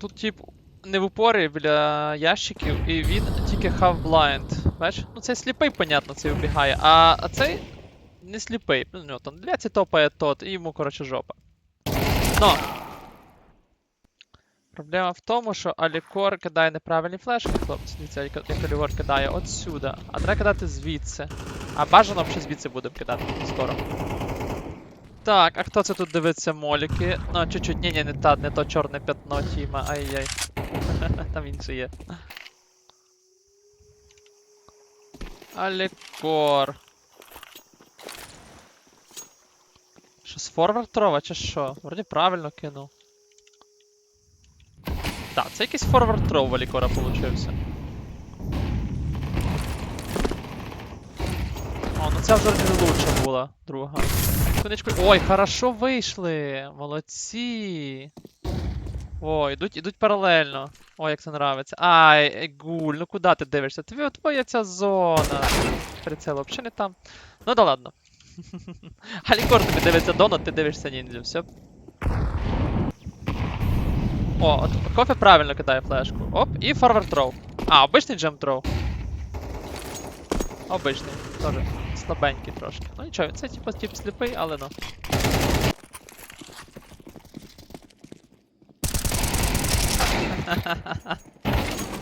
тут тип не в упорі біля ящиків, і він тільки half blind. Бачиш? Ну цей сліпий, понятно, цей убігає, а, а цей не сліпий. Ну, у нього там дві топає тот, і йому, коротше, жопа. Но. Проблема в тому, що Алікор кидає неправильні флешки, хлопці. Дивіться, як Алікор кидає от сюди. А треба кидати звідси. А бажано взагалі звідси будемо кидати скоро. Так, а хто це тут дивиться моліки? Ну, чуть-чуть, ні, ні, не та, не то чорне пятно Тіма, ай-яй. Там інше є. Алікор. Що, з форвард трова чи що? Вроді правильно кинув. Так, це якийсь форвард тров у Алікора получився. О, ну ця вже не лучша була, друга. Сонечко. Ой, хорошо вийшли! Молодці! Ой, ідуть, ідуть паралельно. Ой, як це нравиться. Ай, гуль, ну куди ти дивишся? Тобі твоя ця зона. Прицел взагалі не там. Ну да ладно. Алікор тобі дивиться донат, ти дивишся ніндзю, все. О, от кофе правильно кидає флешку. Оп, і форвард троу. А, обичний джем троу. Обичний, теж слабенький трошки. Ну нічого, це типу тип сліпий, але ну.